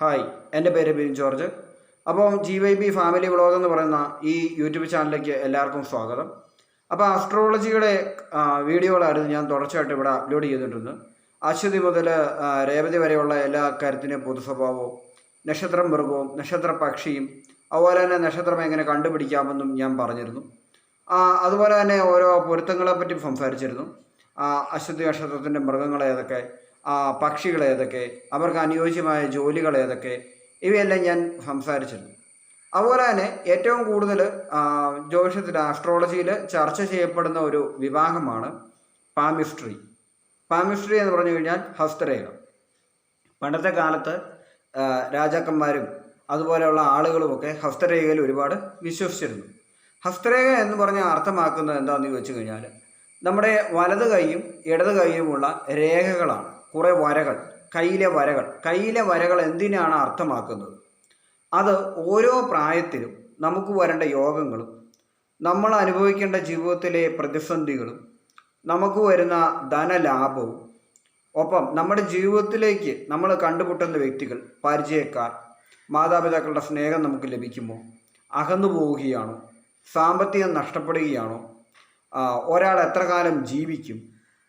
Hi എന്റെ പേര് Bin George. അപ്പോൾ G Y B family vlog എന്ന് പറയുന്ന ഈ യൂട്യൂബ് ചാനലിലേക്ക് എല്ലാവർക്കും സ്വാഗതം. അപ്പോൾ ആസ്ട്രോളജിയുടെ വീഡിയോകളായിരുന്നു ഞാൻ തുടർച്ചയായിട്ട് ഇവിടെ അപ്ലോഡ് ചെയ്തിട്ടുണ്ട്. അശ്വതി മുതൽ രേവതി വരെയുള്ള എല്ലാ കാര്യത്തിന്റെയും പൊതു സ്വഭാവവും നക്ഷത്രം മൃഗവും നക്ഷത്ര പക്ഷിയും അതുപോലെ തന്നെ നക്ഷത്രം എങ്ങനെ കണ്ടുപിടിക്കാമെന്നും ഞാൻ പറഞ്ഞിരുന്നു. അതുപോലെ തന്നെ ഓരോ പൊരുത്തങ്ങളെപ്പറ്റി സംസാരിച്ചിരുന്നു. അശ്വതി നക്ഷത്രത്തിന്റെ മൃഗങ്ങൾ ഏതൊക്കെ പക്ഷികൾ ഏതൊക്കെ അവർക്ക് അനുയോജ്യമായ ജോലികൾ ഏതൊക്കെ ഇവയെല്ലാം ഞാൻ സംസാരിച്ചിരുന്നു അതുപോലെ തന്നെ ഏറ്റവും കൂടുതൽ ജ്യോതിഷത്തിൽ ആസ്ട്രോളജിയിൽ ചർച്ച ചെയ്യപ്പെടുന്ന ഒരു വിഭാഗമാണ് പാമിസ്ട്രി പാമിസ്ട്രി എന്ന് പറഞ്ഞു കഴിഞ്ഞാൽ ഹസ്തരേഖ. പണ്ടത്തെ കാലത്ത് രാജാക്കന്മാരും അതുപോലെയുള്ള ആളുകളുമൊക്കെ ഹസ്തരേഖയിൽ ഒരുപാട് വിശ്വസിച്ചിരുന്നു. ഹസ്തരേഖ എന്ന് പറഞ്ഞ അർത്ഥമാക്കുന്നത് എന്താണെന്ന് ചോദിച്ചു കഴിഞ്ഞാൽ നമ്മുടെ വലത് കൈയും ഇടത് കൈയുമുള്ള രേഖകളാണ്. കുറേ വരകൾ കയ്യിലെ വരകൾ. കയ്യിലെ വരകൾ എന്തിനാണ് അർത്ഥമാക്കുന്നത്? അത് ഓരോ പ്രായത്തിലും നമുക്ക് വരേണ്ട യോഗങ്ങളും നമ്മൾ അനുഭവിക്കേണ്ട ജീവിതത്തിലെ പ്രതിസന്ധികളും നമുക്ക് വരുന്ന ധനലാഭവും ഒപ്പം നമ്മുടെ ജീവിതത്തിലേക്ക് നമ്മൾ കണ്ടുമുട്ടുന്ന വ്യക്തികൾ പരിചയക്കാർ മാതാപിതാക്കളുടെ സ്നേഹം നമുക്ക് ലഭിക്കുമോ? അകന്നു പോവുകയാണോ? സാമ്പത്തികം നഷ്ടപ്പെടുകയാണോ? ഒരാൾ എത്ര കാലം ജീവിക്കും?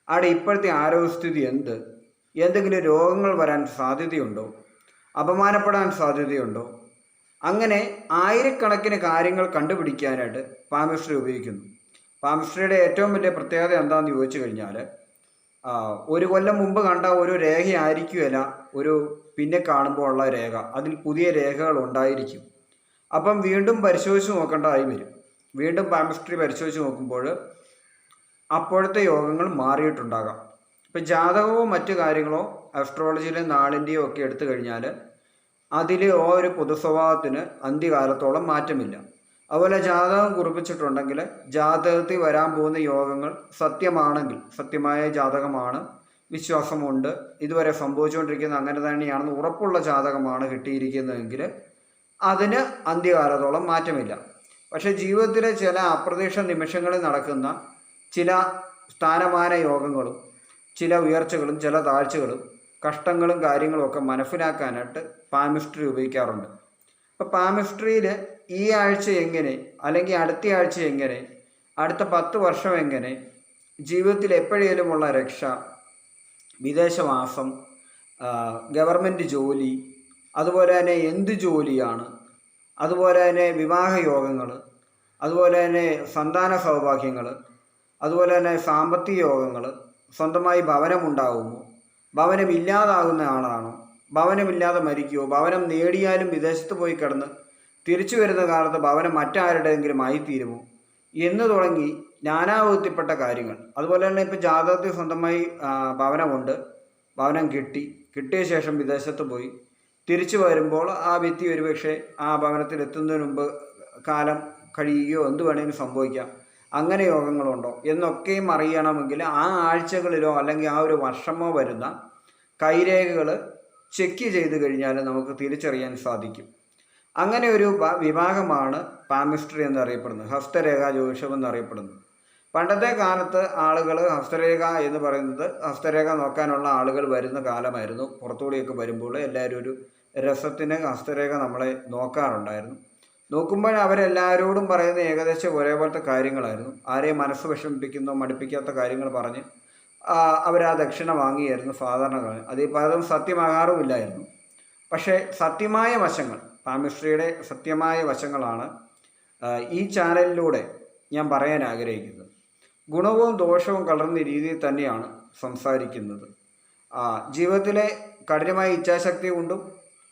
അവിടെ ഇപ്പോഴത്തെ ആരോഗ്യസ്ഥിതി എന്ത്? എന്തെങ്കിലും രോഗങ്ങൾ വരാൻ സാധ്യതയുണ്ടോ? അപമാനപ്പെടാൻ സാധ്യതയുണ്ടോ? അങ്ങനെ ആയിരക്കണക്കിന് കാര്യങ്ങൾ കണ്ടുപിടിക്കാനായിട്ട് പാമിസ്ട്രി ഉപയോഗിക്കുന്നു. പാമിസ്ട്രിയുടെ ഏറ്റവും വലിയ പ്രത്യേകത എന്താണെന്ന് ചോദിച്ചു കഴിഞ്ഞാൽ ഒരു കൊല്ലം മുമ്പ് കണ്ട ഒരു രേഖയായിരിക്കുമല്ല ഒരു പിന്നെ കാണുമ്പോൾ ഉള്ള രേഖ. അതിൽ പുതിയ രേഖകൾ ഉണ്ടായിരിക്കും. അപ്പം വീണ്ടും പരിശോധിച്ച് നോക്കേണ്ടതായി വരും. വീണ്ടും പാമിസ്ട്രി പരിശോധിച്ച് നോക്കുമ്പോൾ അപ്പോഴത്തെ യോഗങ്ങൾ മാറിയിട്ടുണ്ടാകാം. ഇപ്പം ജാതകമോ മറ്റു കാര്യങ്ങളോ അസ്ട്രോളജിയിലെ നാളിന്റെയോ ഒക്കെ എടുത്തു കഴിഞ്ഞാൽ അതിൽ ആ ഒരു പൊതു സ്വഭാവത്തിന് അന്ത്യകാലത്തോളം മാറ്റമില്ല. അതുപോലെ ജാതകം കുറിപ്പിച്ചിട്ടുണ്ടെങ്കിൽ ജാതകത്തിൽ വരാൻ പോകുന്ന യോഗങ്ങൾ സത്യമാണെങ്കിൽ സത്യമായ ജാതകമാണ് വിശ്വാസമുണ്ട് ഇതുവരെ സംഭവിച്ചുകൊണ്ടിരിക്കുന്ന അങ്ങനെ തന്നെയാണെന്ന് ഉറപ്പുള്ള ജാതകമാണ് കിട്ടിയിരിക്കുന്നതെങ്കിൽ അതിന് അന്ത്യകാലത്തോളം മാറ്റമില്ല. പക്ഷേ ജീവിതത്തിലെ ചില അപ്രതീക്ഷ നിമിഷങ്ങളിൽ നടക്കുന്ന ചില സ്ഥാനമാന യോഗങ്ങളും ചില ഉയർച്ചകളും ചില താഴ്ചകളും കഷ്ടങ്ങളും കാര്യങ്ങളും ഒക്കെ മനസ്സിലാക്കാനായിട്ട് പാമിസ്ട്രി ഉപയോഗിക്കാറുണ്ട്. അപ്പോൾ പാമിസ്ട്രിയിൽ ഈ ആഴ്ച എങ്ങനെ അല്ലെങ്കിൽ അടുത്ത ആഴ്ച എങ്ങനെ അടുത്ത പത്ത് വർഷം എങ്ങനെ ജീവിതത്തിൽ എപ്പോഴേലുമുള്ള രക്ഷ വിദേശവാസം ഗവൺമെന്റ് ജോലി അതുപോലെ തന്നെ എന്ത് ജോലിയാണ് അതുപോലെ തന്നെ വിവാഹ യോഗങ്ങൾ അതുപോലെ തന്നെ സന്താന സൗഭാഗ്യങ്ങൾ അതുപോലെ തന്നെ സാമ്പത്തിക യോഗങ്ങൾ സ്വന്തമായി ഭവനമുണ്ടാകുമോ ഭവനം ഇല്ലാതാകുന്ന ആളാണോ? ഭവനമില്ലാതെ മരിക്കുമോ ഭവനം നേടിയാലും വിദേശത്ത് പോയി കിടന്ന് തിരിച്ചു വരുന്ന കാലത്ത് ഭവനം മറ്റാരുടെയെങ്കിലും ആയിത്തീരുമോ? എന്ന് തുടങ്ങി നാനാവിധത്തിൽപ്പെട്ട കാര്യങ്ങൾ. അതുപോലെ തന്നെ ഇപ്പോൾ ജാതകത്തിൽ സ്വന്തമായി ഭവനമുണ്ട്. ഭവനം കിട്ടി. കിട്ടിയ ശേഷം വിദേശത്ത് പോയി. തിരിച്ചു വരുമ്പോൾ ആ വ്യക്തി ഒരുപക്ഷെ ആ ഭവനത്തിൽ എത്തുന്നതിന് മുമ്പ് കാലം കഴിയുകയോ എന്ത് വേണമെങ്കിലും സംഭവിക്കാം. അങ്ങനെ യോഗങ്ങളുണ്ടോ എന്നൊക്കെയും അറിയണമെങ്കിൽ ആ ആഴ്ചകളിലോ അല്ലെങ്കിൽ ആ ഒരു വർഷമോ വരുന്ന കൈരേഖകൾ ചെക്ക് ചെയ്ത് കഴിഞ്ഞാൽ നമുക്ക് തിരിച്ചറിയാൻ സാധിക്കും. അങ്ങനെ ഒരു വിഭാഗമാണ് പാമിസ്ട്രി എന്നറിയപ്പെടുന്നത് ഹസ്തരേഖ ജ്യോതിഷം എന്നറിയപ്പെടുന്നത്. പണ്ടത്തെ കാലത്ത് ആളുകൾ ഹസ്തരേഖ എന്ന് പറയുന്നത് ഹസ്തരേഖ നോക്കാനുള്ള ആളുകൾ വരുന്ന കാലമായിരുന്നു. പുറത്തുകൂടിയൊക്കെ വരുമ്പോൾ എല്ലാവരും ഒരു രസത്തിന് ഹസ്തരേഖ നമ്മളെ നോക്കാറുണ്ടായിരുന്നു. നോക്കുമ്പോൾ അവരെല്ലാവരോടും പറയുന്ന ഏകദേശം ഒരേപോലത്തെ കാര്യങ്ങളായിരുന്നു. ആരെയും മനസ്സ് വിഷമിപ്പിക്കുന്നോ മടുപ്പിക്കാത്ത കാര്യങ്ങൾ പറഞ്ഞ് ആ, അവരാ ദക്ഷിണ വാങ്ങിയായിരുന്നു സാധാരണ കാര്യം. അത് പലതും സത്യമാകാറുമില്ലായിരുന്നു പക്ഷേ സത്യമായ വശങ്ങൾ പാമിസ്ട്രിയുടെ സത്യമായ വശങ്ങളാണ് ഈ ചാനലിലൂടെ ഞാൻ പറയാൻ ആഗ്രഹിക്കുന്നത്. ഗുണവും ദോഷവും കലർന്ന രീതിയിൽ തന്നെയാണ് സംസാരിക്കുന്നത്. ആ, ജീവിതത്തിലെ കഠിനമായ ഇച്ഛാശക്തി കൊണ്ടും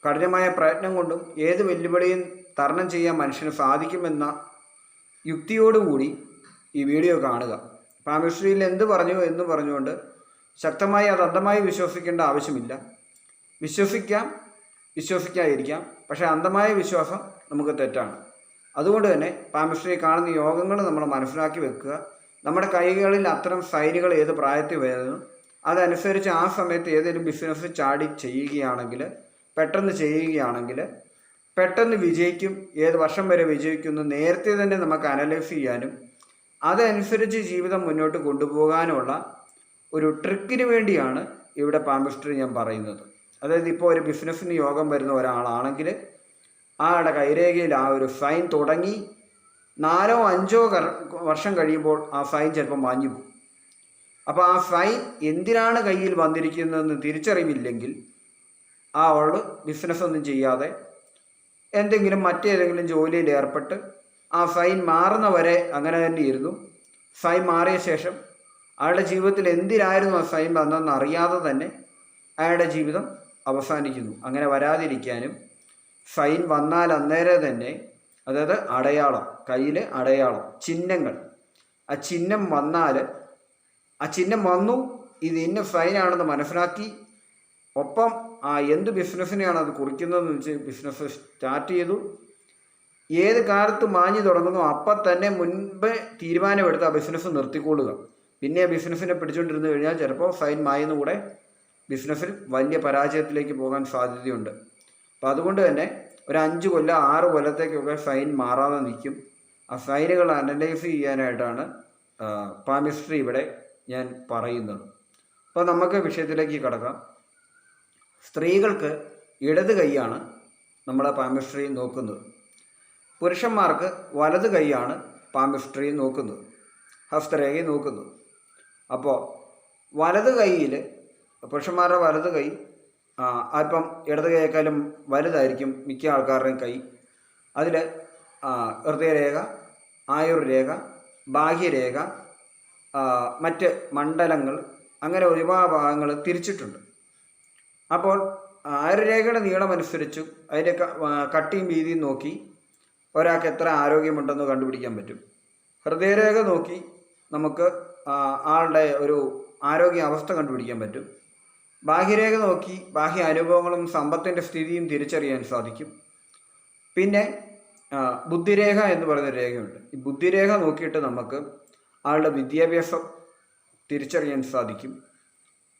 കഠിനമായ പ്രയത്നം കൊണ്ടും ഏത് വെല്ലുവിളിയും തരണം ചെയ്യാൻ മനുഷ്യന് സാധിക്കുമെന്ന യുക്തിയോടുകൂടി ഈ വീഡിയോ കാണുക. പാമിസ്ട്രിയിൽ എന്ത് പറഞ്ഞു എന്ന് പറഞ്ഞുകൊണ്ട് ശക്തമായി അത് അന്ധമായി വിശ്വസിക്കേണ്ട ആവശ്യമില്ല. വിശ്വസിക്കാം വിശ്വസിക്കാതിരിക്കാം പക്ഷേ അന്ധമായ വിശ്വാസം നമുക്ക് തെറ്റാണ്. അതുകൊണ്ട് തന്നെ പാമിസ്ട്രി കാണുന്ന യോഗങ്ങൾ നമ്മൾ മനസ്സിലാക്കി വെക്കുക. നമ്മുടെ കൈകളിൽ അത്തരം സൈനുകൾ ഏത് പ്രായത്തിൽ വരുന്നു അതനുസരിച്ച് ആ സമയത്ത് ഏതെങ്കിലും ബിസിനസ് ചാടി ചെയ്യുകയാണെങ്കിൽ പെട്ടെന്ന് ചെയ്യുകയാണെങ്കിൽ പെട്ടെന്ന് വിജയിക്കും ഏത് വർഷം വരെ വിജയിക്കുന്നു നേരത്തെ തന്നെ നമുക്ക് അനലൈസ് ചെയ്യാനും അതനുസരിച്ച് ജീവിതം മുന്നോട്ട് കൊണ്ടുപോകാനുള്ള ഒരു ട്രിക്കിന് വേണ്ടിയാണ് ഇവിടെ പാമ്പിസ്റ്റർ ഞാൻ പറയുന്നത്. അതായത് ഇപ്പോൾ ഒരു ബിസിനസ്സിന് യോഗം വരുന്ന ഒരാളാണെങ്കിൽ ആളുടെ കൈരേഖയിൽ ആ ഒരു സൈൻ തുടങ്ങി നാലോ അഞ്ചോ വർഷം കഴിയുമ്പോൾ ആ സൈൻ ചിലപ്പോൾ മാഞ്ഞു പോകും. അപ്പോൾ ആ സൈൻ എന്തിനാണ് കയ്യിൽ വന്നിരിക്കുന്നതെന്ന് തിരിച്ചറിവില്ലെങ്കിൽ ആ ആൾ ബിസിനസ് ഒന്നും ചെയ്യാതെ എന്തെങ്കിലും മറ്റേതെങ്കിലും ജോലിയിൽ ഏർപ്പെട്ട് ആ ഫൈൻ മാറുന്ന വരെ അങ്ങനെ തന്നെ ഇരുന്നു. ഫൈൻ മാറിയ ശേഷം അയാളുടെ ജീവിതത്തിൽ എന്തിനായിരുന്നു ആ ഫൈൻ വന്നതെന്ന് അറിയാതെ തന്നെ അയാളുടെ ജീവിതം അവസാനിക്കുന്നു. അങ്ങനെ വരാതിരിക്കാനും ഫൈൻ വന്നാൽ അന്നേരം തന്നെ അതായത് അടയാളം കയ്യിൽ അടയാളം ചിഹ്നങ്ങൾ. ആ ചിഹ്നം വന്നാൽ ആ ചിഹ്നം വന്നു ഇത് ഇന്ന ഫൈനാണെന്ന് മനസ്സിലാക്കി. ഒപ്പം എന്ത് ബിസിനസ്സിനെയാണ് അത് കുറിക്കുന്നതെന്ന് വെച്ച് ബിസിനസ് സ്റ്റാർട്ട് ചെയ്തു. ഏത് കാലത്ത് മാഞ്ഞു തുടങ്ങുന്നു അപ്പം തന്നെ മുൻപേ തീരുമാനമെടുത്ത് ആ ബിസിനസ് നിർത്തിക്കൊള്ളുക. പിന്നെ ബിസിനസ്സിനെ പിടിച്ചുകൊണ്ടിരുന്നു കഴിഞ്ഞാൽ ചിലപ്പോൾ സൈൻ മായുന്നുകൂടെ ബിസിനസ്സിൽ വലിയ പരാജയത്തിലേക്ക് പോകാൻ സാധ്യതയുണ്ട്. അപ്പോൾ അതുകൊണ്ട് തന്നെ ഒരു അഞ്ച് കൊല്ലം ആറ് കൊല്ലത്തേക്കൊക്കെ സൈൻ മാറാതെ നിൽക്കും. ആ സൈനുകൾ അനലൈസ് ചെയ്യാനായിട്ടാണ് പാമിസ്ട്രി ഇവിടെ ഞാൻ പറയുന്നത്. അപ്പോൾ നമുക്ക് വിഷയത്തിലേക്ക് കടക്കാം. സ്ത്രീകൾക്ക് ഇടത് കൈയാണ് നമ്മളെ പാമ്പിസ്ട്രി നോക്കുന്നത്. പുരുഷന്മാർക്ക് വലത് കൈയാണ് പാമ്പിസ്ട്രി നോക്കുന്നത്. ഹസ്തരേഖയെ നോക്കുന്നത് അപ്പോൾ വലത് കൈയിൽ പുരുഷന്മാരുടെ വലത് കൈ അല്പം ഇടത് കൈയേക്കാളും വലുതായിരിക്കും മിക്ക ആൾക്കാരുടെയും കൈ. അതിൽ ഹൃദയരേഖ ആയുർരേഖ ബാഹ്യരേഖ മറ്റ് മണ്ഡലങ്ങൾ അങ്ങനെ ഒരുപാട് ഭാഗങ്ങൾ തിരിച്ചിട്ടുണ്ട്. അപ്പോൾ ആയുർരേഖയുടെ നീളം അനുസരിച്ചും അതിന്റെ കട്ടിയും വീതിയും നോക്കി ഒരാൾക്ക് എത്ര ആരോഗ്യമുണ്ടെന്ന് കണ്ടുപിടിക്കാൻ പറ്റും. ഹൃദയരേഖ നോക്കി നമുക്ക് ആളുടെ ഒരു ആരോഗ്യ അവസ്ഥ കണ്ടുപിടിക്കാൻ പറ്റും. ബാഹ്യരേഖ നോക്കി ബാഹ്യ അനുഭവങ്ങളും സമ്പത്തിന്റെ സ്ഥിതിയും തിരിച്ചറിയാൻ സാധിക്കും. പിന്നെ ബുദ്ധിരേഖ എന്ന് പറയുന്ന രേഖയുണ്ട്. ഈ ബുദ്ധിരേഖ നോക്കിയിട്ട് നമുക്ക് ആളുടെ വിദ്യാഭ്യാസം തിരിച്ചറിയാൻ സാധിക്കും.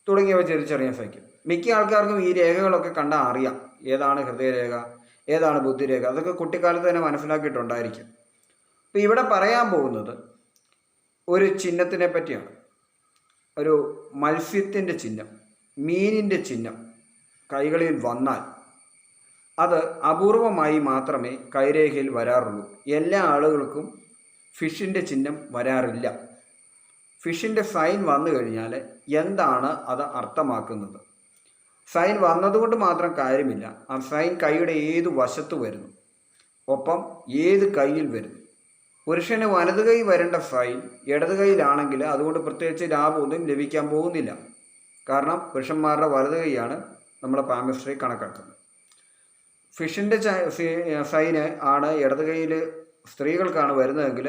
തുടങ്ങിയവ തിരിച്ചറിയാൻ സാധിക്കും. മിക്ക ആൾക്കാർക്കും ഈ രേഖകളൊക്കെ കണ്ടാൽ അറിയാം. ഏതാണ് ഹൃദയരേഖ ഏതാണ് ബുദ്ധിരേഖ. അതൊക്കെ കുട്ടിക്കാലത്ത് തന്നെ മനസ്സിലാക്കിയിട്ടുണ്ടായിരിക്കും. അപ്പോൾ ഇവിടെ പറയാൻ പോകുന്നത് ഒരു ചിഹ്നത്തിനെ പറ്റിയാണ്. ഒരു മത്സ്യത്തിന്റെ ചിഹ്നം മീനിന്റെ ചിഹ്നം കൈകളിൽ വന്നാൽ അത് അപൂർവമായി മാത്രമേ കൈരേഖയിൽ വരാറുള്ളൂ. എല്ലാ ആളുകൾക്കും ഫിഷിന്റെ ചിഹ്നം വരാറില്ല. ഫിഷിന്റെ സൈൻ വന്നു കഴിഞ്ഞാൽ എന്താണ് അത് അർത്ഥമാക്കുന്നത്? സൈൻ വന്നതുകൊണ്ട് മാത്രം കാര്യമില്ല. ആ സൈൻ കൈയുടെ ഏത് വശത്ത് വരുന്നു? ഒപ്പം ഏത് കൈയിൽ വരുന്നു? പുരുഷന് വലത് കൈ വരേണ്ട സൈൻ ഇടത് കൈയിലാണെങ്കിൽ അതുകൊണ്ട് പ്രത്യേകിച്ച് ലാഭമൊന്നും ലഭിക്കാൻ പോകുന്നില്ല. കാരണം പുരുഷന്മാരുടെ വലത് കൈയാണ് നമ്മുടെ പാമിസ്ട്രി കണക്കാക്കുന്നത്. ഫിഷിന്റെ സൈന് ആണ് ഇടത് കൈയിൽ സ്ത്രീകൾക്കാണ് വരുന്നതെങ്കിൽ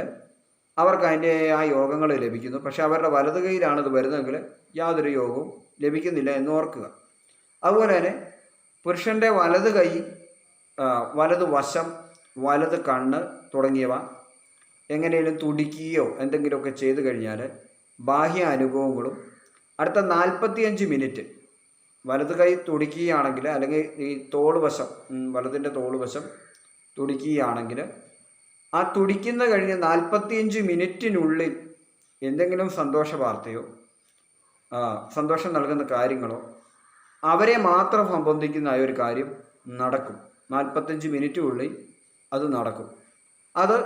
അവർക്ക് അതിന്റെ ആ യോഗങ്ങൾ ലഭിക്കുന്നു. പക്ഷേ അവരുടെ വലത് കൈയിലാണ് ഇത് വരുന്നതെങ്കിൽ യാതൊരു യോഗവും ലഭിക്കുന്നില്ല എന്ന് ഓർക്കുക. അതുപോലെ തന്നെ പുരുഷന്റെ വലത് കൈ വലത് വശം വലത് കണ്ണ് തുടങ്ങിയവ എങ്ങനെയും തുടിക്കുകയോ എന്തെങ്കിലുമൊക്കെ ചെയ്തു കഴിഞ്ഞാൽ ബാഹ്യ അനുഭവങ്ങളും അടുത്ത നാൽപ്പത്തിയഞ്ച് മിനിറ്റ് വലത് കൈ തുടിക്കുകയാണെങ്കിൽ അല്ലെങ്കിൽ ഈ തോൾ വശം വലതിന്റെ തോൾ വശം തുടിക്കുകയാണെങ്കിൽ ആ തുടിക്കുന്ന കഴിഞ്ഞ് നാൽപ്പത്തിയഞ്ച് മിനിറ്റിനുള്ളിൽ എന്തെങ്കിലും സന്തോഷ വാർത്തയോ സന്തോഷം നൽകുന്ന കാര്യങ്ങളോ അവരെ മാത്രം സംബന്ധിക്കുന്ന ഒരു കാര്യം നടക്കും. നാൽപ്പത്തഞ്ച് മിനിറ്റിനുള്ളിൽ അത് നടക്കും. അത്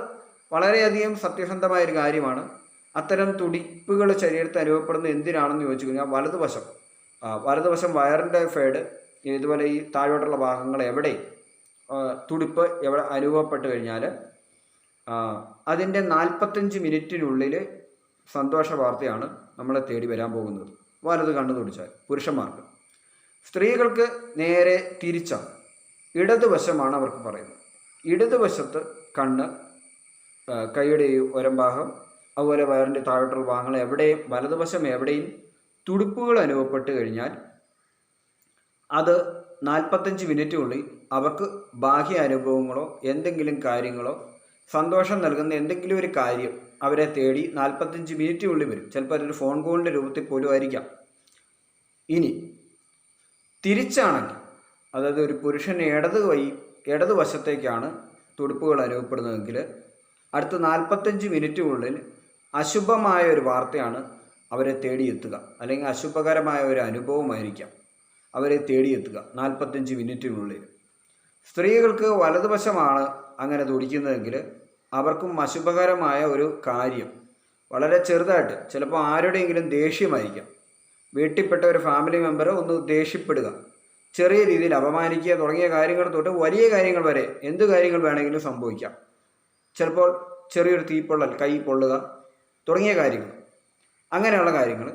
വളരെയധികം സത്യസന്ധമായ ഒരു കാര്യമാണ്. അത്തരം തുടിപ്പുകൾ ശരീരത്തിൽ അനുഭവപ്പെടുന്നത് എന്തിനാണെന്ന് ചോദിച്ചു കഴിഞ്ഞാൽ വലതുവശം വലതുവശം വയറിന്റെ ഫേഡ് ഇതുപോലെ ഈ താഴോട്ടുള്ള ഭാഗങ്ങൾ എവിടെ തുടിപ്പ് എവിടെ അനുഭവപ്പെട്ടു കഴിഞ്ഞാൽ അതിന്റെ നാൽപ്പത്തഞ്ച് മിനിറ്റിനുള്ളിൽ സന്തോഷ വാർത്തയാണ് നമ്മളെ തേടി വരാൻ പോകുന്നത്. വലത് കണ്ണു തുടിച്ചാൽ പുരുഷന്മാർക്ക്. സ്ത്രീകൾക്ക് നേരെ തിരിച്ചാണ്. ഇടതുവശമാണ് അവർക്ക് പറയുന്നത്. ഇടതുവശത്ത് കണ്ണ് കൈയുടെ ഒരംഭാഗം ഒരം ഭാഗം അതുപോലെ വയറിന്റെ താഴോട്ടുള്ള ഭാഗങ്ങൾ എവിടെയും വലതുവശം എവിടെയും തുടുപ്പുകൾ അനുഭവപ്പെട്ട് കഴിഞ്ഞാൽ അത് നാൽപ്പത്തഞ്ച് മിനിറ്റിനുള്ളിൽ അവർക്ക് ബാഹ്യ അനുഭവങ്ങളോ എന്തെങ്കിലും കാര്യങ്ങളോ സന്തോഷം നൽകുന്ന എന്തെങ്കിലും ഒരു കാര്യം അവരെ തേടി നാൽപ്പത്തഞ്ച് മിനിറ്റിനുള്ളിൽ വരും. ചിലപ്പോൾ അതൊരു ഫോൺ കോളിന്റെ രൂപത്തിൽ പോലും ആയിരിക്കാം. ഇനി തിരിച്ചാണെങ്കിൽ അതായത് ഒരു പുരുഷൻ ഇടത് കൈ ഇടത് വശത്തേക്കാണ് തുടുപ്പുകൾ അനുഭവപ്പെടുന്നതെങ്കിൽ അടുത്ത നാൽപ്പത്തഞ്ച് മിനിറ്റിനുള്ളിൽ അശുഭമായ ഒരു വാർത്തയാണ് അവരെ തേടിയെത്തുക. അല്ലെങ്കിൽ അശുഭകരമായ ഒരു അനുഭവമായിരിക്കാം അവരെ തേടിയെത്തുക നാൽപ്പത്തഞ്ച് മിനിറ്റിനുള്ളിൽ. സ്ത്രീകൾക്ക് വലതുവശമാണ് അങ്ങനെ തുടിക്കുന്നതെങ്കിൽ അവർക്കും അശുഭകരമായ ഒരു കാര്യം വളരെ ചെറുതായിട്ട് ചിലപ്പോൾ ആരുടെയെങ്കിലും ദേഷ്യമായിരിക്കാം. വീട്ടിൽപ്പെട്ട ഒരു ഫാമിലി മെമ്പർ ഒന്ന് ദേഷ്യപ്പെടുക. ചെറിയ രീതിയിൽ അപമാനിക്കുക തുടങ്ങിയ കാര്യങ്ങൾ തൊട്ട് വലിയ കാര്യങ്ങൾ വരെ എന്ത് കാര്യങ്ങൾ വേണമെങ്കിലും സംഭവിക്കാം. ചിലപ്പോൾ ചെറിയൊരു തീപ്പൊള്ളൽ കൈ പൊള്ളുക തുടങ്ങിയ കാര്യങ്ങൾ. അങ്ങനെയുള്ള കാര്യങ്ങൾ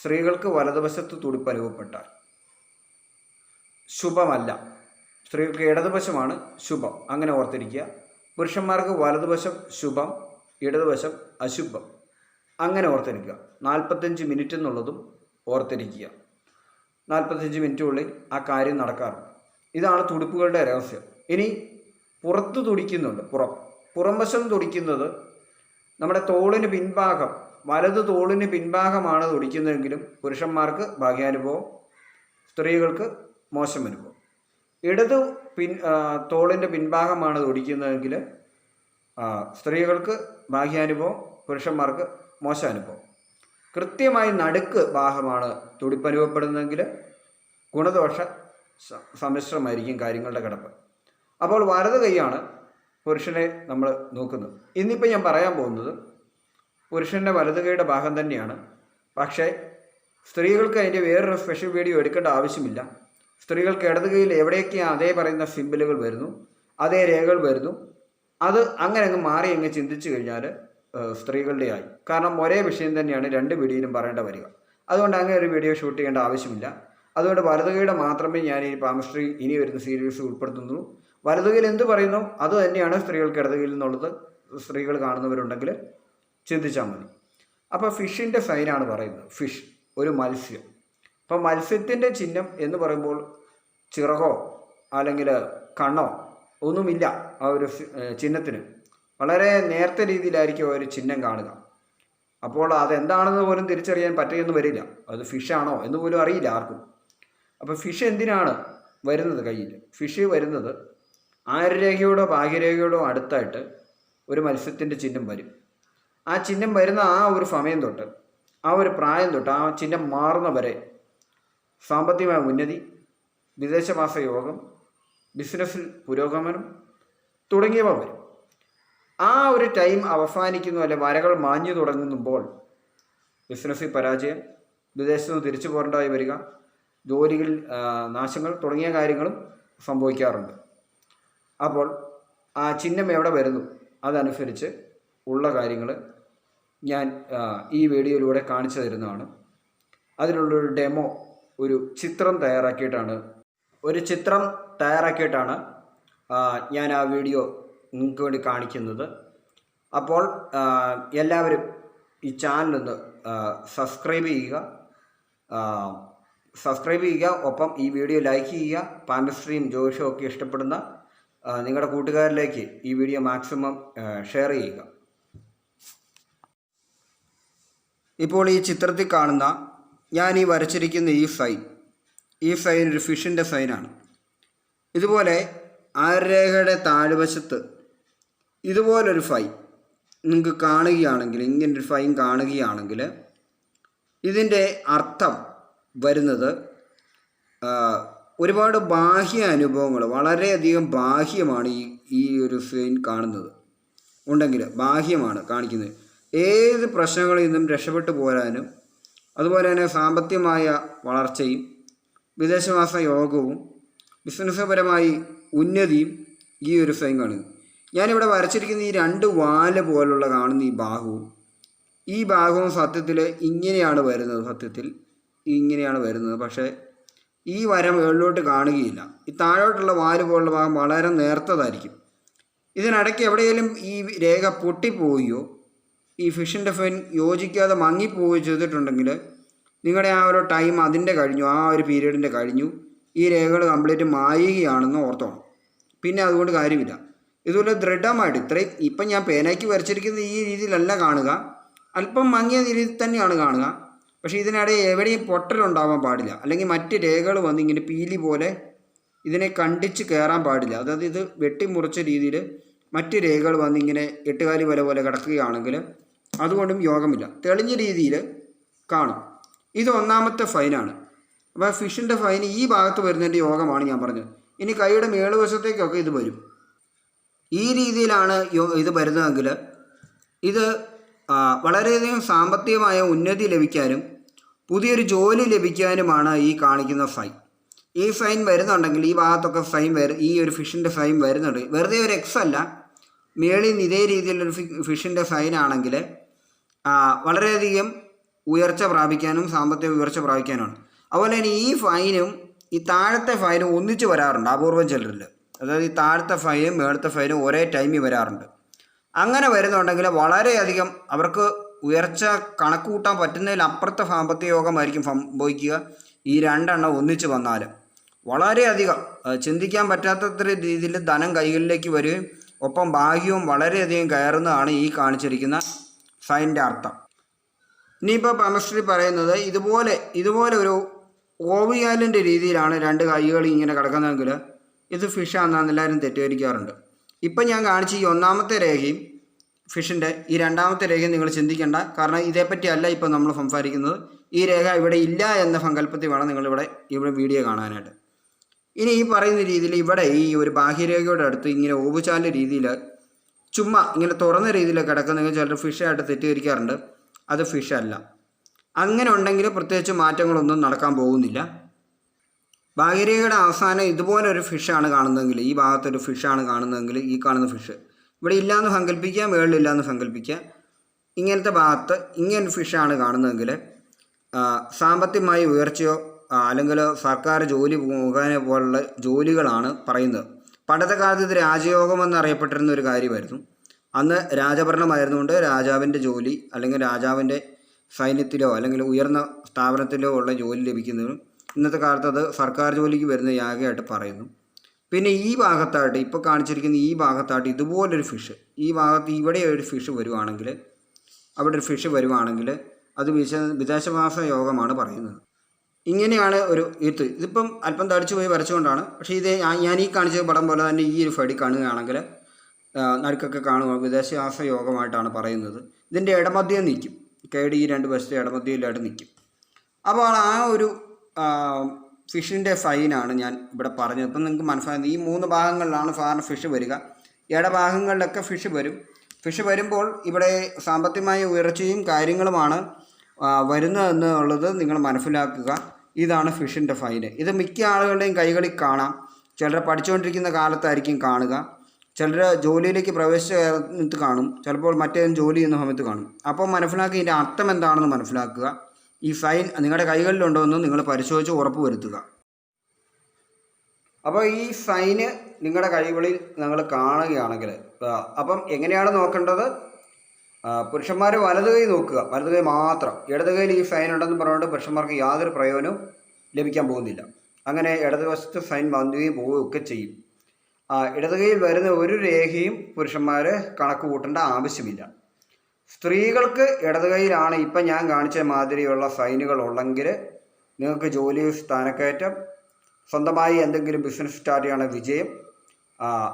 സ്ത്രീകൾക്ക് വലതുവശത്ത് തുടിപ്പ് അനുഭവപ്പെട്ടാൽ. ശുഭമല്ല. സ്ത്രീകൾക്ക് ഇടതുവശമാണ് ശുഭം. അങ്ങനെ ഓർത്തിരിക്കുക. പുരുഷന്മാർക്ക് വലതുവശം ശുഭം ഇടതുവശം അശുഭം. അങ്ങനെ ഓർത്തിരിക്കുക. നാൽപ്പത്തഞ്ച് മിനിറ്റ് എന്നുള്ളതും ഓർത്തിരിക്കുക. നാൽപ്പത്തഞ്ച് മിനിറ്റിനുള്ളിൽ ആ കാര്യം നടക്കാറുണ്ട്. ഇതാണ് തുടിപ്പുകളുടെ രഹസ്യം. ഇനി പുറത്ത് തുടിക്കുന്നുണ്ട് പുറം. പുറംവശം തുടിക്കുന്നത് നമ്മുടെ തോളിന് പിൻഭാഗം വലത് തോളിന് പിൻഭാഗമാണ് തുടിക്കുന്നതെങ്കിലും പുരുഷന്മാർക്ക് ഭാഗ്യാനുഭവം സ്ത്രീകൾക്ക് മോശം അനുഭവം ഇടത് പിൻ തോളിന്റെ പിൻഭാഗമാണ് തുടിക്കുന്നതെങ്കിൽ സ്ത്രീകൾക്ക് ഭാഗ്യാനുഭവം പുരുഷന്മാർക്ക് മോശം അനുഭവം കൃത്യമായി നടുക്ക് ഭാഗമാണ് തുടിപ്പനുഭവപ്പെടുന്നതെങ്കിൽ ഗുണദോഷ സമ്മിശ്രമായിരിക്കും കാര്യങ്ങളുടെ കിടപ്പ്. അപ്പോൾ വലത് കൈയാണ് പുരുഷനെ നമ്മൾ നോക്കുന്നത്. ഇന്നിപ്പോൾ ഞാൻ പറയാൻ പോകുന്നത് പുരുഷന്റെ വലത് കൈയുടെ ഭാഗം തന്നെയാണ്. പക്ഷേ സ്ത്രീകൾക്ക് അതിന്റെ വേറൊരു സ്പെഷ്യൽ വീഡിയോ എടുക്കേണ്ട ആവശ്യമില്ല. സ്ത്രീകൾക്ക് ഇടത് കൈയിൽ എവിടെയൊക്കെയാണ് അതേ പറയുന്ന സിമ്പിളുകൾ വരുന്നു അതേ രേഖകൾ വരുന്നു അത് അങ്ങനെ അങ്ങ് മാറി അങ്ങ് ചിന്തിച്ചു കഴിഞ്ഞാൽ ഏഹ്, സ്ത്രീകളുടെ ആയി. കാരണം ഒരേ വിഷയം തന്നെയാണ് രണ്ട് വീഡിയോയിലും പറയേണ്ട വരിക. അതുകൊണ്ട് അങ്ങനെ ഒരു വീഡിയോ ഷൂട്ട് ചെയ്യേണ്ട ആവശ്യമില്ല. അതുകൊണ്ട് വലതുകയുടെ മാത്രമേ ഞാൻ ഈ പാമസ്ട്രി ഇനി വരുന്ന സീരീസ് ഉൾപ്പെടുത്തുന്നു വലതുകയിൽ എന്ത് പറയുന്നു അത് തന്നെയാണ് സ്ത്രീകൾക്ക് ഇടതുകയിൽ നിന്നുള്ളത് സ്ത്രീകൾ കാണുന്നവരുണ്ടെങ്കിൽ ചിന്തിച്ചാൽ മതി. അപ്പോൾ ഫിഷിന്റെ സൈനാണ് പറയുന്നത്. ഫിഷ് ഒരു മത്സ്യം. അപ്പോൾ മത്സ്യത്തിന്റെ ചിഹ്നം എന്ന് പറയുമ്പോൾ ചിറകോ അല്ലെങ്കിൽ കണ്ണോ ഒന്നുമില്ല ആ ഒരു ചിഹ്നത്തിന്. വളരെ നേർത്ത രീതിയിലായിരിക്കും ഒരു ചിഹ്നം കാണുക. അപ്പോൾ അതെന്താണെന്ന് പോലും തിരിച്ചറിയാൻ പറ്റുമെന്ന് വരില്ല. അത് ഫിഷാണോ എന്ന് പോലും അറിയില്ല ആർക്കും. അപ്പോൾ ഫിഷ് എന്തിനാണ് വരുന്നത് കയ്യിൽ? ഫിഷ് വരുന്നത് ആര്യരേഖയോടോ ഭാഗ്യരേഖയോടോ അടുത്തായിട്ട് ഒരു മത്സ്യത്തിന്റെ ചിഹ്നം വരും. ആ ചിഹ്നം വരുന്ന ആ ഒരു സമയം തൊട്ട് ആ ഒരു പ്രായം തൊട്ട് ആ ചിഹ്നം മാറുന്ന വരെ സാമ്പത്തികമായ ഉന്നതി വിദേശവാസ യോഗം ബിസിനസ്സിൽ പുരോഗമനം തുടങ്ങിയവ വരും. ആ ഒരു ടൈം അവസാനിക്കുന്നു അല്ലെ വരകൾ മാഞ്ഞു തുടങ്ങുമ്പോൾ? ബിസിനസ്സിൽ പരാജയം വിദേശത്ത് നിന്ന് തിരിച്ചു പോരേണ്ടതായി വരിക ജോലിയിൽ നാശങ്ങൾ തുടങ്ങിയ കാര്യങ്ങളും സംഭവിക്കാറുണ്ട്. അപ്പോൾ ആ ചിഹ്നം എവിടെ വരുന്നു? അതനുസരിച്ച് ഉള്ള കാര്യങ്ങൾ ഞാൻ ഈ വീഡിയോയിലൂടെ കാണിച്ചു തരുന്നതാണ്. അതിനുള്ളൊരു ഡെമോ ഒരു ചിത്രം തയ്യാറാക്കിയിട്ടാണ് ഒരു ചിത്രം തയ്യാറാക്കിയിട്ടാണ് ഞാൻ ആ വീഡിയോ നിങ്ങൾക്ക് വേണ്ടി കാണിക്കുന്നത്. അപ്പോൾ എല്ലാവരും ഈ ചാനലൊന്ന് സബ്സ്ക്രൈബ് ചെയ്യുക. സബ്സ്ക്രൈബ് ചെയ്യുക. ഒപ്പം ഈ വീഡിയോ ലൈക്ക് ചെയ്യുക. പാൻഡസ്ട്രീം ജോഷോ ഒക്കെ ഇഷ്ടപ്പെടുന്ന നിങ്ങളുടെ കൂട്ടുകാരിലേക്ക് ഈ വീഡിയോ മാക്സിമം ഷെയർ ചെയ്യുക. ഇപ്പോൾ ഈ ചിത്രത്തിൽ കാണുന്ന ഞാൻ ഈ വരച്ചിരിക്കുന്ന ഈ സൈൻ ഈ സൈൻ ഒരു ഫിഷിന്റെ സൈനാണ് ഇതുപോലെ ആരേഖയുടെ താഴ്വശത്ത് ഇതുപോലൊരു ഫൈ നിങ്ങൾക്ക് കാണുകയാണെങ്കിൽ ഇങ്ങനൊരു ഫൈൻ കാണുകയാണെങ്കിൽ ഇതിന്റെ അർത്ഥം വരുന്നത് ഒരുപാട് ബാഹ്യ അനുഭവങ്ങൾ വളരെയധികം ബാഹ്യമാണ് ഈ ഈ ഒരു ഫൈൻ കാണുന്നത്. ഉണ്ടെങ്കിൽ ബാഹ്യമാണ് കാണിക്കുന്നത്. ഏത് പ്രശ്നങ്ങളിൽ നിന്നും രക്ഷപ്പെട്ടു പോരാനും അതുപോലെ തന്നെ സാമ്പത്തികമായ വളർച്ചയും വിദേശവാസ യോഗവും ബിസിനസ്സുപരമായി ഉന്നതിയും ഈ ഒരു ഫൈൻ കാണുന്നു. ഞാനിവിടെ വരച്ചിരിക്കുന്ന ഈ രണ്ട് വാൽ പോലുള്ള കാണുന്ന ഈ ഭാഗവും ഈ ഭാഗവും സത്യത്തിൽ ഇങ്ങനെയാണ് വരുന്നത് സത്യത്തിൽ ഇങ്ങനെയാണ് വരുന്നത്. പക്ഷേ ഈ വര മുകളിലോട്ട് കാണുകയില്ല. ഈ താഴോട്ടുള്ള വാൽ പോലുള്ള ഭാഗം വളരെ നേർത്തതായിരിക്കും. ഇതിനിടയ്ക്ക് എവിടെയെങ്കിലും ഈ രേഖ പൊട്ടിപ്പോവുകയോ ഈ ഫിഷിന്റെ ഫെൻ യോജിക്കാതെ മങ്ങിപ്പോവുകയോ ചെയ്തിട്ടുണ്ടെങ്കിൽ നിങ്ങളുടെ ആ ഒരു ടൈം അതിന്റെ കഴിഞ്ഞു ആ ഒരു പീരീഡിന്റെ കഴിഞ്ഞു ഈ രേഖകൾ കംപ്ലീറ്റ് മായുകയാണെന്ന് ഓർത്തോണം. പിന്നെ അതുകൊണ്ട് കാര്യമില്ല. ഇതുപോലെ ദൃഢമായിട്ട് ഇത്രയും ഇപ്പം ഞാൻ പേനയ്ക്ക് വരച്ചിരിക്കുന്ന ഈ രീതിയിലല്ല കാണുക. അല്പം മങ്ങിയ രീതിയിൽ തന്നെയാണ് കാണുക. പക്ഷേ ഇതിനിടെ എവിടെയും പൊട്ടലുണ്ടാവാൻ പാടില്ല. അല്ലെങ്കിൽ മറ്റ് രേഖകൾ വന്ന് ഇങ്ങനെ പീലി പോലെ ഇതിനെ കണ്ടിച്ച് കയറാൻ പാടില്ല. അതായത് ഇത് വെട്ടിമുറിച്ച രീതിയിൽ മറ്റ് രേഖകൾ വന്ന് ഇങ്ങനെ എട്ടുകാലി വല പോലെ കിടക്കുകയാണെങ്കിൽ അതുകൊണ്ടും യോഗമില്ല. തെളിഞ്ഞ രീതിയിൽ കാണും. ഇത് ഒന്നാമത്തെ ഫൈനാണ് അപ്പോൾ ഫിഷിന്റെ ഫൈൻ ഈ ഭാഗത്ത് വരുന്നതിന്റെ യോഗമാണ് ഞാൻ പറഞ്ഞത്. ഇനി കൈയുടെ മേളുവശത്തേക്കൊക്കെ ഇത് വരും. ഈ രീതിയിലാണ് ഇത് വരുന്നതെങ്കിൽ ഇത് വളരെയധികം സാമ്പത്തികമായ ഉന്നതി ലഭിക്കാനും പുതിയൊരു ജോലി ലഭിക്കാനുമാണ് ഈ കാണിക്കുന്ന സൈൻ ഈ സൈൻ വരുന്നുണ്ടെങ്കിൽ ഈ ഭാഗത്തൊക്കെ സൈൻ വരും ഈ ഒരു ഫിഷിന്റെ സൈൻ വരുന്നുണ്ട്. വെറുതെ ഒരു എക്സ് അല്ല. മേളിൽ നിന്ന് ഇതേ രീതിയിലൊരു ഫിഷിന്റെ സൈൻ ആണെങ്കിൽ വളരെയധികം ഉയർച്ച പ്രാപിക്കാനും സാമ്പത്തിക ഉയർച്ച പ്രാപിക്കാനുമാണ്. അതുപോലെ തന്നെ ഈ ഫൈനും ഈ താഴത്തെ ഫൈനും ഒന്നിച്ച് വരാറുണ്ട് അപൂർവം ചിലരിൽ. അതായത് ഈ താഴത്തെ ഫൈനും മേളത്തെ ഫയലും ഒരേ ടൈമിൽ വരാറുണ്ട്. അങ്ങനെ വരുന്നുണ്ടെങ്കിൽ വളരെയധികം അവർക്ക് ഉയർച്ച കണക്ക് കൂട്ടാൻ പറ്റുന്നതിൽ അപ്പുറത്തെ സാമ്പത്തിക യോഗമായിരിക്കും സംഭവിക്കുക. ഈ രണ്ടെണ്ണം ഒന്നിച്ച് വന്നാൽ വളരെയധികം ചിന്തിക്കാൻ പറ്റാത്ത രീതിയിൽ ധനം കൈകളിലേക്ക് വരികയും ഒപ്പം ഭാഗ്യവും വളരെയധികം കയറുന്നതാണ് ഈ കാണിച്ചിരിക്കുന്ന സൈന്റെ അർത്ഥം. ഇനിയിപ്പോൾ പമശ്രീ പറയുന്നത് ഇതുപോലെ ഇതുപോലെ ഒരു ഓവിയാലിന്റെ രീതിയിലാണ് രണ്ട് കൈകൾ ഇങ്ങനെ കിടക്കുന്നതെങ്കിൽ ഇത് ഫിഷാണെന്നാണ് എല്ലാവരും തെറ്റിദ്ധരിക്കാറുണ്ട്. ഇപ്പം ഞാൻ കാണിച്ച ഈ ഒന്നാമത്തെ രേഖയും ഫിഷിന്റെ ഈ രണ്ടാമത്തെ രേഖയും നിങ്ങൾ ചിന്തിക്കേണ്ട. കാരണം ഇതേപ്പറ്റിയല്ല ഇപ്പം നമ്മൾ സംസാരിക്കുന്നത്. ഈ രേഖ ഇവിടെ ഇല്ല എന്ന സങ്കല്പത്തിൽ വേണം നിങ്ങളിവിടെ ഇവിടെ വീഡിയോ കാണാനായിട്ട്. ഇനി ഈ പറയുന്ന രീതിയിൽ ഇവിടെ ഈ ഒരു ബാഹ്യരേഖയുടെ അടുത്ത് ഇങ്ങനെ ഓവുചാലിന്റെ രീതിയിൽ ചുമ്മാ ഇങ്ങനെ തുറന്ന രീതിയിൽ കിടക്കുന്നെങ്കിൽ ചിലർ ഫിഷായിട്ട് തെറ്റിദ്ധരിക്കാറുണ്ട്. അത് ഫിഷല്ല അങ്ങനെ ഉണ്ടെങ്കിൽ പ്രത്യേകിച്ച് മാറ്റങ്ങളൊന്നും നടക്കാൻ പോകുന്നില്ല. ഭാഗ്യരേഖയുടെ അവസാനം ഇതുപോലെ ഒരു ഫിഷാണ് കാണുന്നതെങ്കിൽ ഈ ഭാഗത്തൊരു ഫിഷാണ് കാണുന്നതെങ്കിൽ ഈ കാണുന്ന ഫിഷ്. ഇവിടെ ഇല്ലയെന്ന് സങ്കല്പിക്കുക മുകളിലില്ല എന്ന് സങ്കല്പിക്കുക ഇങ്ങനത്തെ ഭാഗത്ത് ഇങ്ങനെ ഫിഷാണ് കാണുന്നതെങ്കിൽ സാമ്പത്തികമായി ഉയർച്ചയോ അല്ലെങ്കിൽ സർക്കാർ ജോലി മുഖേന പോലുള്ള ജോലികളാണ് പറയുന്നത്. പണ്ടത്തെ കാലത്ത് ഇത് രാജയോഗം എന്നറിയപ്പെട്ടിരുന്ന ഒരു കാര്യമായിരുന്നു. അന്ന് രാജഭരണമായിരുന്നുകൊണ്ട് രാജാവിന്റെ ജോലി അല്ലെങ്കിൽ രാജാവിന്റെ സൈന്യത്തിലോ അല്ലെങ്കിൽ ഉയർന്ന സ്ഥാപനത്തിലോ ഉള്ള ജോലി ലഭിക്കുന്നതിനും ഇന്നത്തെ കാലത്ത് അത് സർക്കാർ ജോലിക്ക് വരുന്ന യാഗയായിട്ട് പറയുന്നു. പിന്നെ ഈ ഭാഗത്തായിട്ട് ഇപ്പോൾ കാണിച്ചിരിക്കുന്ന ഈ ഭാഗത്തായിട്ട് ഇതുപോലൊരു ഫിഷ് ഈ ഭാഗത്ത് ഇവിടെ ഒരു ഫിഷ് വരുവാണെങ്കിൽ അവിടെ ഒരു ഫിഷ് വരുവാണെങ്കിൽ അത് വിശ വിദേശവാസ യോഗമാണ് പറയുന്നത്. ഇങ്ങനെയാണ് ഒരു ഇത് ഇതിപ്പം അല്പം തടിച്ചു പോയി വരച്ചുകൊണ്ടാണ്. പക്ഷേ ഇത് ഞാൻ ഈ കാണിച്ച പടം പോലെ തന്നെ ഈ ഒരു ഫടി കാണുകയാണെങ്കിൽ നടുക്കൊക്കെ കാണുക വിദേശവാസ യോഗമായിട്ടാണ് പറയുന്നത്. ഇതിന്റെ ഇടമധ്യം നിൽക്കും. കേടി ഈ രണ്ട് വശത്തെ ഇടമധ്യയിലായിട്ട് നിൽക്കും. അപ്പോൾ ആ ഒരു ഫിഷിന്റെ ഫൈനാണ് ഞാൻ ഇവിടെ പറഞ്ഞത്. ഇപ്പം നിങ്ങൾക്ക് മനസ്സിലായത് ഈ മൂന്ന് ഭാഗങ്ങളിലാണ് സാധാരണ ഫിഷ് വരിക. ഇടഭാഗങ്ങളിലൊക്കെ ഫിഷ് വരും. ഫിഷ് വരുമ്പോൾ ഇവിടെ സാമ്പത്തികമായ ഉയർച്ചയും കാര്യങ്ങളുമാണ് വരുന്നതെന്നുള്ളത് നിങ്ങൾ മനസ്സിലാക്കുക. ഇതാണ് ഫിഷിന്റെ ഫൈൻ ഇത് മിക്ക ആളുകളുടെയും കൈകളിൽ കാണാം. ചിലർ പഠിച്ചുകൊണ്ടിരിക്കുന്ന കാലത്തായിരിക്കും കാണുക. ചിലർ ജോലിയിലേക്ക് പ്രവേശിച്ച കാണും. ചിലപ്പോൾ മറ്റേതും ജോലി ചെയ്യുന്ന സമയത്ത് കാണും. അപ്പോൾ മനസ്സിലാക്കി ഇതിന്റെ അർത്ഥം എന്താണെന്ന് മനസ്സിലാക്കുക. ഈ ഫൈൻ നിങ്ങളുടെ കൈകളിലുണ്ടോ എന്ന് നിങ്ങൾ പരിശോധിച്ച് ഉറപ്പ് വരുത്തുക. അപ്പോൾ ഈ സൈന് നിങ്ങളുടെ കൈകളിൽ നിങ്ങൾ കാണുകയാണെങ്കിൽ അപ്പം എങ്ങനെയാണ് നോക്കേണ്ടത്? പുരുഷന്മാർ വലത് കൈ നോക്കുക. വലത് കൈ മാത്രം. ഇടത് കൈയിൽ ഈ സൈൻ ഉണ്ടെന്ന് പറഞ്ഞുകൊണ്ട് പുരുഷന്മാർക്ക് യാതൊരു പ്രയോജനവും ലഭിക്കാൻ പോകുന്നില്ല. അങ്ങനെ ഇടതുവശത്ത് സൈൻ വന്നുകയും പോവുകയും ഒക്കെ ചെയ്യും. ഇടതുകൈയിൽ ഇടത് കൈയിൽ വരുന്ന ഒരു രേഖയും പുരുഷന്മാർ കണക്ക് കൂട്ടേണ്ട ആവശ്യമില്ല. സ്ത്രീകൾക്ക് ഇടത് കൈയിലാണ് ഇപ്പം ഞാൻ കാണിച്ച മാതിരിയുള്ള സൈനുകൾ ഉള്ളെങ്കിൽ നിങ്ങൾക്ക് ജോലി സ്ഥാനക്കയറ്റം സ്വന്തമായി എന്തെങ്കിലും ബിസിനസ് സ്റ്റാർട്ട് ചെയ്യണ വിജയം.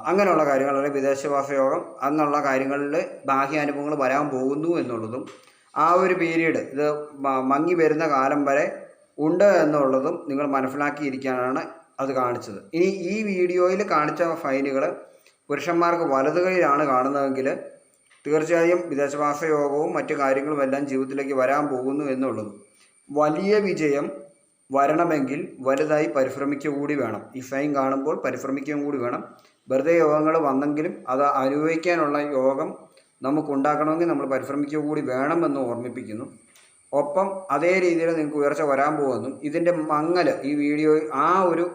അങ്ങനെയുള്ള കാര്യങ്ങൾ അല്ലെങ്കിൽ വിദേശവാസ യോഗം എന്നുള്ള കാര്യങ്ങളിൽ ബാഹ്യാനുഭവങ്ങൾ വരാൻ പോകുന്നു എന്നുള്ളതും ആ ഒരു പീരീഡ് ഇത് മങ്ങി വരുന്ന കാലം വരെ ഉണ്ട് എന്നുള്ളതും നിങ്ങൾ മനസ്സിലാക്കിയിരിക്കാനാണ് അത് കാണിച്ചത്. ഇനി ഈ വീഡിയോയിൽ കാണിച്ച ഫൈനുകൾ പുരുഷന്മാർക്ക് വലതുകയിലാണ് കാണുന്നതെങ്കിൽ തീർച്ചയായും വിദേശവാസ യോഗവും മറ്റു കാര്യങ്ങളും എല്ലാം ജീവിതത്തിലേക്ക് വരാൻ പോകുന്നു എന്നുള്ളത്. വലിയ വിജയം വരണമെങ്കിൽ വലുതായി പരിശ്രമിക്കുക കൂടി വേണം. ഈ സൈൻ കാണുമ്പോൾ പരിശ്രമിക്കുകയും കൂടി വേണം. വെറുതെ യോഗങ്ങൾ വന്നെങ്കിലും അത് അനുഭവിക്കാനുള്ള യോഗം നമുക്കുണ്ടാക്കണമെങ്കിൽ നമ്മൾ പരിശ്രമിക്കുക കൂടി വേണമെന്ന് ഓർമ്മിപ്പിക്കുന്നു. ഒപ്പം അതേ രീതിയിൽ നിങ്ങൾക്ക് ഉയർച്ച വരാൻ പോകുമെന്നും ഇതിന്റെ മങ്ങൽ ഈ വീഡിയോ ആ ഒരു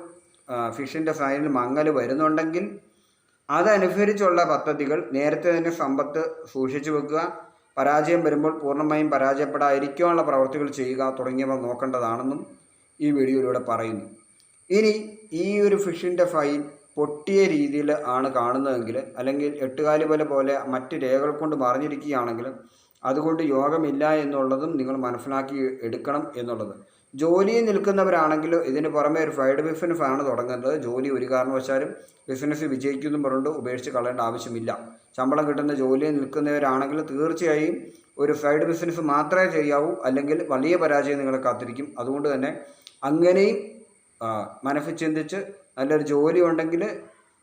ഫിഷിന്റെ സൈനിൽ മങ്ങൽ വരുന്നുണ്ടെങ്കിൽ അതനുസരിച്ചുള്ള പദ്ധതികൾ നേരത്തെ തന്നെ സമ്പത്ത് സൂക്ഷിച്ചു വെക്കുക പരാജയം വരുമ്പോൾ പൂർണമായും പരാജയപ്പെടാതിരിക്കാനുള്ള പ്രവർത്തികൾ ചെയ്യുക തുടങ്ങിയവ നോക്കേണ്ടതാണെന്നും ഈ വീഡിയോയിലൂടെ പറയുന്നു. ഇനി ഈ ഒരു ഫിഷിന്റെ ഫൈൻ പൊട്ടിയ രീതിയിൽ ആണ് കാണുന്നതെങ്കിൽ അല്ലെങ്കിൽ എട്ടുകാലി വല പോലെ മറ്റ് രേഖകൾ കൊണ്ട് മറിഞ്ഞിരിക്കുകയാണെങ്കിൽ അതുകൊണ്ട് യോഗമില്ല എന്നുള്ളതും നിങ്ങൾ മനസ്സിലാക്കി എടുക്കണം എന്നുള്ളത്. ജോലിയിൽ നിൽക്കുന്നവരാണെങ്കിലും ഇതിന് പുറമെ ഒരു സൈഡ് ബിസിനസ്സാണ് തുടങ്ങുന്നത്. ജോലി ഒരു കാരണവശാലും ബിസിനസ് വിജയിക്കുന്നു പറഞ്ഞുകൊണ്ട് ഉപേക്ഷിച്ച് കളയേണ്ട ആവശ്യമില്ല. ശമ്പളം കിട്ടുന്ന ജോലിയിൽ നിൽക്കുന്നവരാണെങ്കിൽ തീർച്ചയായും ഒരു സൈഡ് ബിസിനസ് മാത്രമേ ചെയ്യാവൂ. അല്ലെങ്കിൽ വലിയ പരാജയം നിങ്ങളെ കാത്തിരിക്കും. അതുകൊണ്ട് തന്നെ അങ്ങനെയും മനസ്സിൽ ചിന്തിച്ച് നല്ലൊരു ജോലി ഉണ്ടെങ്കിൽ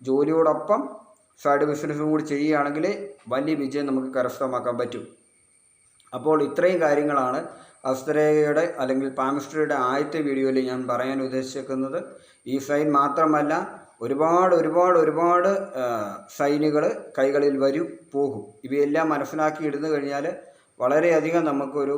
ജോലിയോടൊപ്പം സൈഡ് ബിസിനസ്സും കൂടി ചെയ്യുകയാണെങ്കിൽ വലിയ വിജയം നമുക്ക് കരസ്ഥമാക്കാൻ പറ്റും. അപ്പോൾ ഇത്രയും കാര്യങ്ങളാണ് ഹസ്തരേഖയുടെ അല്ലെങ്കിൽ പാമിസ്ട്രിയുടെ ആദ്യത്തെ വീഡിയോയിൽ ഞാൻ പറയാൻ ഉദ്ദേശിക്കുന്നത് ഈ സൈൻ മാത്രമല്ല ഒരുപാട് ഒരുപാട് ഒരുപാട് സൈനുകൾ കൈകളിൽ വരും പോകും. ഇവയെല്ലാം മനസ്സിലാക്കി ഇടുന്നു കഴിഞ്ഞാൽ വളരെയധികം നമുക്കൊരു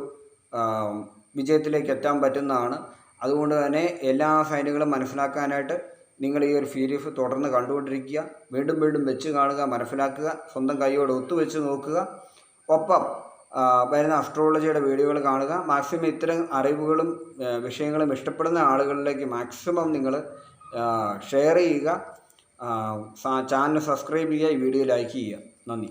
വിജയത്തിലേക്ക് എത്താൻ പറ്റുന്നതാണ്. അതുകൊണ്ട് തന്നെ എല്ലാ സൈനുകളും മനസ്സിലാക്കാനായിട്ട് നിങ്ങൾ ഈ ഒരു സീരീസ് തുടർന്ന് കണ്ടുകൊണ്ടിരിക്കുക. വീണ്ടും വീണ്ടും വെച്ച് കാണുക മനസ്സിലാക്കുക സ്വന്തം കൈയോട് ഒത്തുവെച്ച് നോക്കുക. ഒപ്പം വരുന്ന അസ്ട്രോളജിയുടെ വീഡിയോകൾ കാണുക. മാക്സിമം ഇത്തരം അറിവുകളും വിഷയങ്ങളും ഇഷ്ടപ്പെടുന്ന ആളുകളിലേക്ക് മാക്സിമം നിങ്ങൾ ഷെയർ ചെയ്യുക. ചാനൽ സബ്സ്ക്രൈബ് ചെയ്യുക ഈ വീഡിയോ ലൈക്ക് ചെയ്യുക. നന്ദി.